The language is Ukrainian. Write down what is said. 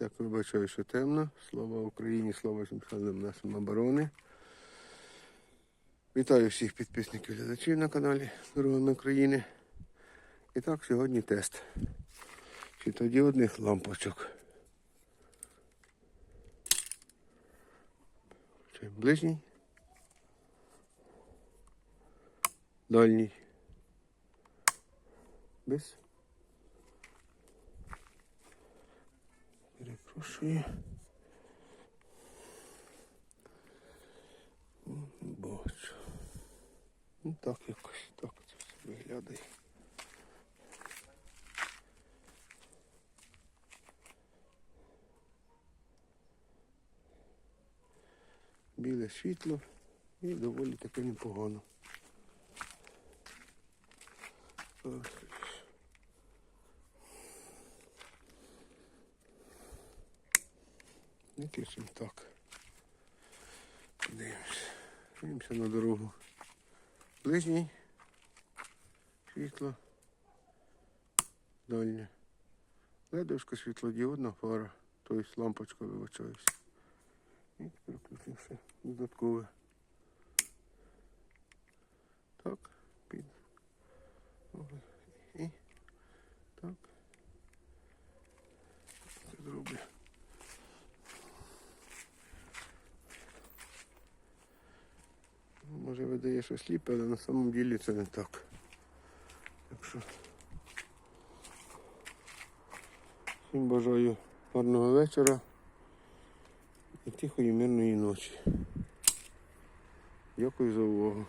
Так, вибачаю, що темно. Слава Україні, слава силам нашим оборони. Вітаю всіх підписників глядачів на каналі Дорогами України. І так, сьогодні тест. Світодіодних лампочок. Включаємо Ближній. Дальній. Без. М, Бачу. Ну так якось так це все виглядає. Біле світло і доволі таки непогано. Не тішим так. Дивимося. Дивимося на дорогу. Ближній. Світло. Дальнє. Ледовська світлодіодна фара. Тобто лампочка вибачаюся. І переключився додаткове. Так, під. І так. Це зроблю. Може видає, що сліпе, але на самом ділі це не так. Так що всім бажаю гарного вечора і тихої мирної ночі. Дякую за увагу.